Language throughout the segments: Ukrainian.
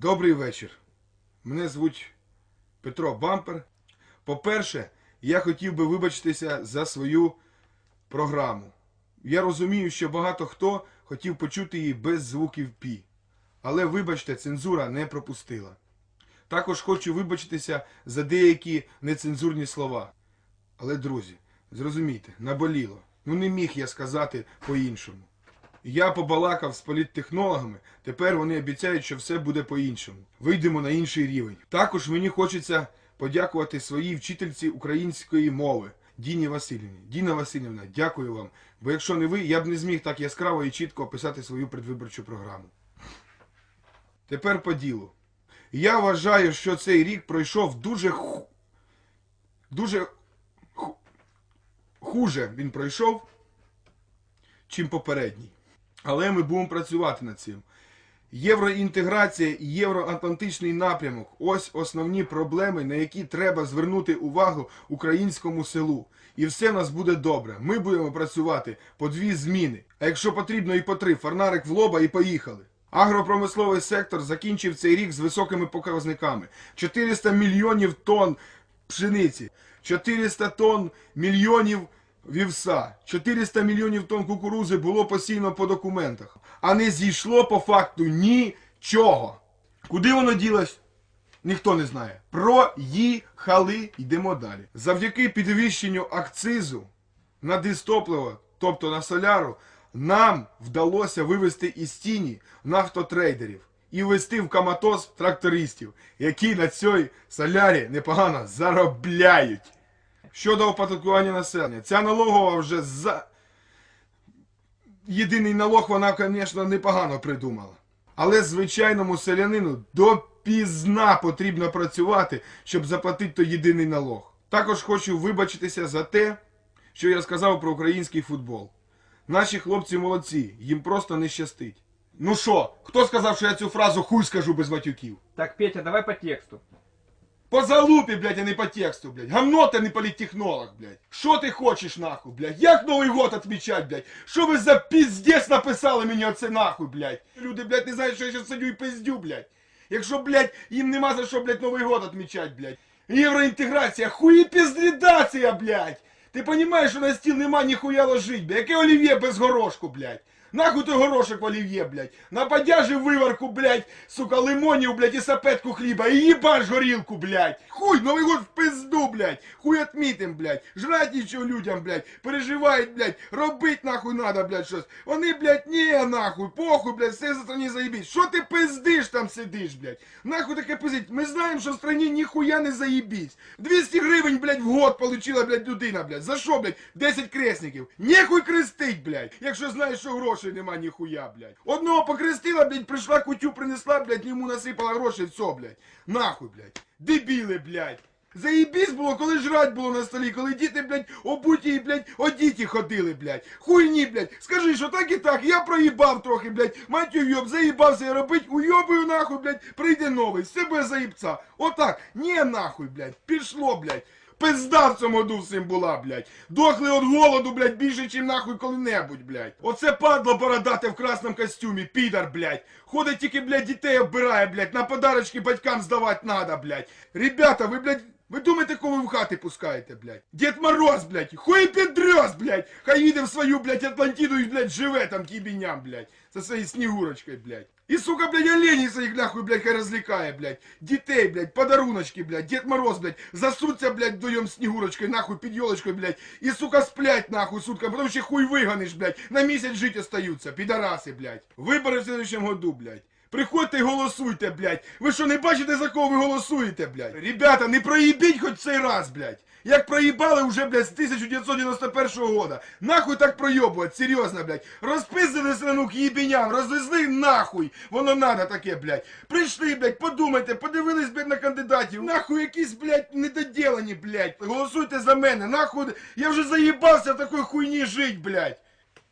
Добрий вечір. Мене звуть Петро Бампер. По-перше, я хотів би вибачитися за свою програму. Я розумію, що багато хто хотів почути її без звуків пі. Але вибачте, цензура не пропустила. Також хочу вибачитися за деякі нецензурні слова. Але, друзі, зрозумійте, наболіло. Ну не міг я сказати по-іншому. Я побалакав з політтехнологами, тепер вони обіцяють, що все буде по-іншому. Вийдемо на інший рівень. Також мені хочеться подякувати своїй вчительці української мови Діні Васильівні. Діна Васильівна, дякую вам. Бо якщо не ви, я б не зміг так яскраво і чітко описати свою предвиборчу програму. Тепер по ділу. Я вважаю, що цей рік пройшов дуже ху... дуже ху... хуже він пройшов, чим попередній. Але ми будемо працювати над цим. Євроінтеграція і євроатлантичний напрямок ось основні проблеми, на які треба звернути увагу українському селу. І все в нас буде добре. Ми будемо працювати по дві зміни. А якщо потрібно і по три, фарнарик в лоба і поїхали. Агропромисловий сектор закінчив цей рік з високими показниками. 400 мільйонів тонн пшениці, 400 тонн мільйонів вівса, 400 мільйонів тонн кукурузи було посіяно по документах, а не зійшло по факту нічого. Куди воно ділось? Ніхто не знає. Проїхали, йдемо далі. Завдяки підвищенню акцизу на дистопливо, тобто на соляру, нам вдалося вивести із тіні нафтотрейдерів і ввести в каматоз трактористів, які на цій солярі непогано заробляють. Щодо оподаткування населення, ця налогова вже за єдиний налог вона, звісно, непогано придумала. Але звичайному селянину допізна потрібно працювати, щоб заплатити той єдиний налог. Також хочу вибачитися за те, що я сказав про український футбол. Наші хлопці молодці, їм просто не щастить. Ну що, хто сказав, що я цю фразу хуй скажу без матюків? Так, Петя, давай по тексту. По залупі, блядь, а не по тексту, блядь. Гамно ти не політтехнолог, блядь. Що ти хочеш, нахуй, блядь? Як Новий год отмічать, блядь? Що ви за піздець написали мені оце нахуй, блядь? Люди, блядь, не знають, що я зараз сидю і пиздю, блядь. Якщо, блядь, їм нема за що, блядь, Новий год отмічать, блядь. Євроінтеграція, хуєпіздрідація, блядь. Ти розумієш, що на стіл нема ніхуя ложить, блядь. Яке олів'є без горошку, блядь. Нахуй той горошок в олів'є, блядь. На подяжі виварку, блядь, сука, лимонів, блядь, і сапетку хліба. І їбаш горілку, блядь. Хуй, Новий год в пизду, блядь. Хуй отмітим, блядь. Жрать нічого людям, блядь. Переживають, блядь. Робить нахуй надо, блядь, щось. Вони, блядь, ні, нахуй, похуй, блядь, все за страні заїбіть. Що ти пиздиш там сидиш, блядь? Нахуй таке пиздить. Ми знаємо, що в страні ніхуя не заїбісь. 200 гривень, блядь, в год получила, блядь, людина, блядь. За що, блядь? 10 кресників. Нехуй крестить, блядь. Якщо знаєш, що грошей нема ніхуя, блядь. Одного покрестила, блядь, прийшла кутю, принесла, блядь, йому насипала гроші, все, блядь. Нахуй, блядь. Дебіли, блядь. Заїбісь було, коли жрать було на столі, коли діти, блядь, обуті, і, блядь, одіті ходили, блядь. Хуйні, блядь. Скажи, що так і так, я проїбав трохи, блядь. Мать уйоб, заїбався я робить, уйобую нахуй, блядь, прийде новий, з себе заїбца. Отак, ні нахуй, блядь, пішло, блядь. Пизда в цьому году всім була, блядь. Дохли від голоду, блядь, більше, ніж нахуй коли-небудь, блядь. Оце падло бородате в красному костюмі, підар, блядь. Ходить тільки, блядь, дітей оббирає, блядь, на подарочки батькам здавати надо, блядь. Ребята, ви, блядь, ви думаєте, кого ви в хати пускаєте, блядь? Дід Мороз, блядь, хуй підрос, блядь. Хай їде в свою, блядь, Атлантиду і, блядь, живе там кібіням, блядь. Со своєю снігурочкою, блядь. І, сука, блядь, олені своїх нахуй, блядь, хай розлікає, блядь. Дітей, блядь, подаруночки, блядь, Дід Мороз, блядь, засуться, блядь, вдвоєм снігурочкою, нахуй, під ёлочкою, блядь. І, сука, сплять, нахуй, сутка, потому що хуй виганиш, блядь. На місяць жить остаються, підараси, блядь. Вибори в следующем году, блядь. Приходьте і голосуйте, блядь. Ви що, не бачите, за кого ви голосуєте, блядь? Ребята, не проїбіть хоч цей раз, блядь. Як проїбали уже, блядь, з 1991 года. Нахуй так пройобувати, серйозно, блядь. Розпиздили страну к їбіням, розвезли нахуй. Воно надо таке, блядь. Прийшли, блядь, подумайте, подивились, блядь, на кандидатів. Нахуй якісь, блядь, недоділені, блядь. Голосуйте за мене, нахуй. Я вже заїбався в такої хуйні жить, блядь.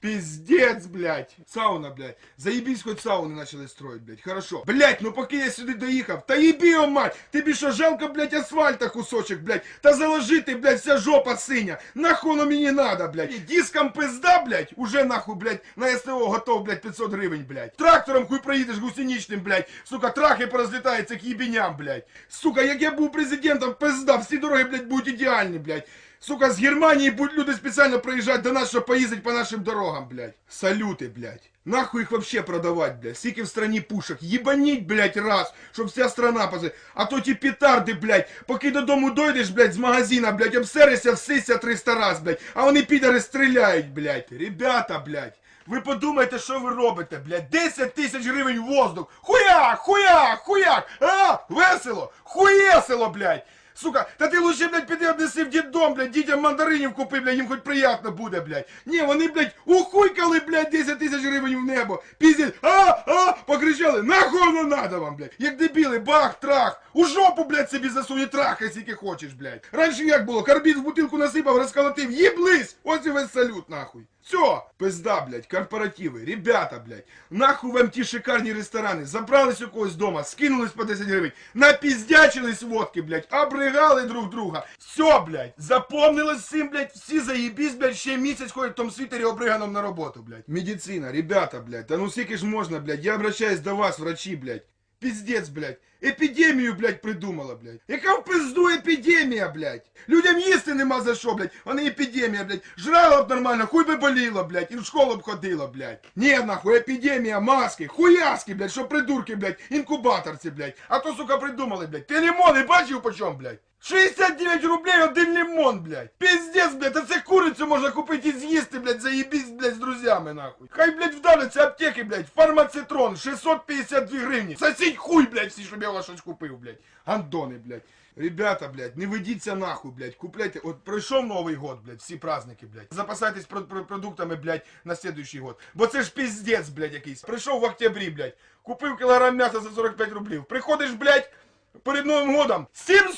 Пиздец, блядь. Сауна, блядь. Заебись, хоть сауны начали строить, блядь. Хорошо. Блядь, ну поки я сюди доїхав. Та їбі, о мать! Тобі що, жалко, блядь, асфальта кусочек, блядь. Та заложи ти, блядь, вся жопа синя. Нахуй воно мені надо, блядь. І диском пизда, блядь, уже нахуй, блядь, на СТО готов, блядь, 500 гривень, блядь. Трактором хуй проїдеш гусеничним, блядь. Сука, трахи порозлітаються к їбіням, блядь. Сука, як я був президентом, пизда, всі дороги, блядь, будуть ідеальні, блядь. Сука, з Германії будуть люди спеціально приїжджати до нас, щоб поїздити по нашим дорогам, блядь. Салюти, блядь. Нахуй їх вообще продавать, блядь. Скільки в страні пушок. Єбаніть, блядь, раз, щоб вся страна пози. А то ті петарди, блядь, поки додому дойдеш, блядь, з магазина, блядь, обсерися, всися 300 раз, блядь. А вони підари стріляють, блядь. Ребята, блядь. Ви подумайте, що ви робите, блядь. 10 тисяч гривень в воздух. Хуяк, хуяк, хуяк. А, весело, хуєсело, блядь. Сука, та ти лучше, блядь, піди однеси в діддом, блядь, дітям мандаринів купи, блядь, їм хоч приятно буде, блядь. Ні, вони, блядь, ухуйкали, блядь, 10 тисяч гривень в небо. Піздять, а, а, покричали, нахуй воно надо вам, блядь. Як дебіли, бах, трах. У жопу, блядь, собі засунь і трахай, скільки хочеш, блядь. Раніше як було, карбід в бутилку насипав, розколотив, їблись, ось і весь салют, нахуй. Все, пизда, блядь, корпоративи, ребята, блядь, нахуй вам ті шикарні ресторани, забрались у когось дома, скинулись по 10 гривень, напіздячились водки, блядь, обригали друг друга. Все, блядь, запомнилось всім, блядь, всі заєбісь, блядь, ще місяць ходять в тому світері обриганом на роботу, блядь. Медицина, ребята, блядь, та ну скільки ж можна, блядь, я обращаюсь до вас, врачи, блядь. Пиздец, блядь. Епідемію, блядь, придумала, блядь. Яка в пизду епідемія, блядь? Людям їсти нема за що, блядь. Вони епідемія, блядь. Жрала б нормально, хуй би боліла, блядь, і в школу б ходила, блядь. Ні, нахуй, епідемія, маски, хуяски, блядь, що придурки, блядь, інкубаторці, блядь. А то, сука, придумали, блядь. Ти лимони бачив по чому, блядь? 69 рублей один лимон, блядь. Пиздец, блядь, а це курицю можна купити і з'їсти, блядь, заєбісь, блядь, з друзями, нахуй. Хай, блядь, вдавляться аптеки, блядь, фармацитрон, 652 гривні. Сосіть хуй, блядь, всі, щоб я вас щось купив, блядь. Гандони, блядь. Ребята, блядь, не ведіться нахуй, блядь, купляйте, от пройшов Новий год, блядь, всі праздники, блядь. Запасайтесь про- про- продуктами, блядь, на следующий год. Бо це ж пиздец, блядь, якийсь. Прийшов в октябрі, блядь, купив кілограм м'яса за 45 рублів. Приходиш, блядь, перед Новим годом 700!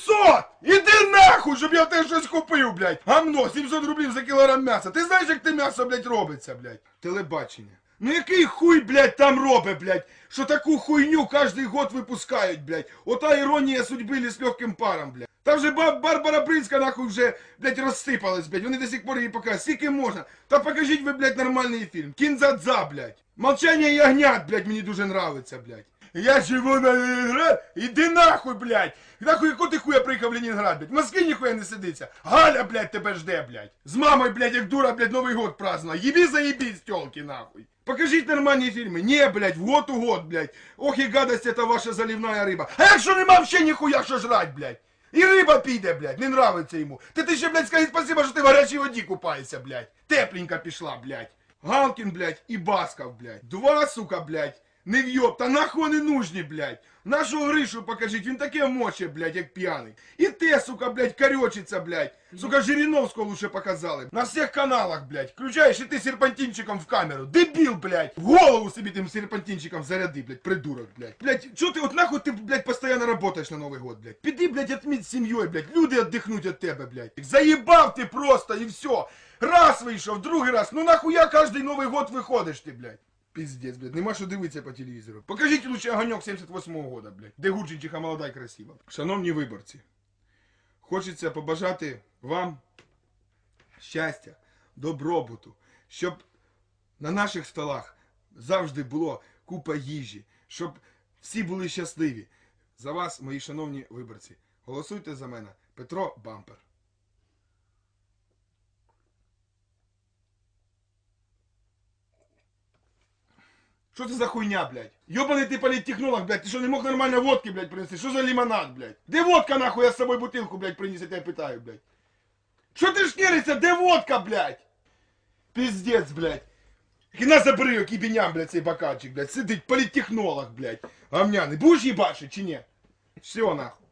Іди нахуй, щоб я тебе щось купив, блядь. Гамно, 700 рублів за кілограм м'яса. Ти знаєш, як те м'ясо, блядь, робиться, блядь? Телебачення. Ну який хуй, блядь, там робить, блядь, що таку хуйню кожний год випускають, блядь. Ота іронія судьби з легким паром, блядь. Та вже баб Барбара Бринська нахуй вже, блядь, розсипалась, блядь. Вони до сих пор її показують. Скільки можна? Та покажіть ви, блядь, нормальний фільм. Кінзадза, блядь. Молчання ягнят, блядь, мені дуже нравиться, блядь. Я живу на Ленинград, іди нахуй, блядь. Нахуй, яку ти хуя приїхав в Ленінград, блядь? В Москві ніхуя не сидиться. Галя, блядь, тебе жде, блядь. З мамою, блядь, як дура, блядь, Новий год празднувала. Єбі заєбісь, тёлки, нахуй. Покажіть нормальні фільми. Не, блядь, в год у год, блядь. Ох і гадость, это ваша заливная риба. А якщо нема вообще ніхуя, що жрать, блядь? І риба піде, блядь, не нравиться йому. Ти ти ще, блядь, скажи спасибо, що ти в гарячій воді купаєшся, блядь. Тепленька пішла, блядь. Галкін, блядь, і Басков, блядь. Два, сука, блядь. Не в'єб, та нахуй вони нужні, блядь. Нашу Гришу покажіть, він таке моче, блядь, як п'яний. І те, сука, блядь, корючиться, блядь. Сука, Жириновського лучше показали. На всіх каналах, блядь. Включаєш і ти серпантинчиком в камеру. Дебіл, блядь. В голову собі тим серпантинчиком заряди, блядь, придурок, блядь. Блядь, чо ти, от нахуй ти, блядь, постоянно работаєш на Новий год, блядь. Піди, блядь, отміть з сім'єю, блядь. Люди віддихнуть від тебе, блядь. Заїбав ти просто і все. Раз вийшов, другий раз. Ну нахуя кожний Новий год виходиш ти, блядь. Пиздец, блядь, нема що дивитися по телевізору. Покажіть лучше огоньок 78-го года, блядь, де Гурченчиха молода і красива. Шановні виборці, хочеться побажати вам щастя, добробуту, щоб на наших столах завжди було купа їжі, щоб всі були щасливі. За вас, мої шановні виборці, голосуйте за мене. Петро Бампер. Що ты за хуйня, блядь? Ёбаный ты политтехнолог, блядь, ты что, не мог нормально водки, блядь, принести? Что за лимонад, блядь? Де водка, нахуй, я с собой бутылку, блядь, принес, я тебя питаю, блядь. Что ты шкіришся? Де водка, блядь? Пиздец, блядь. И забери, який біням, блядь, цей бокальчик, блядь. Сидит политтехнолог, блядь. Гамняний. Будешь ебашить, чи ні? Все, нахуй.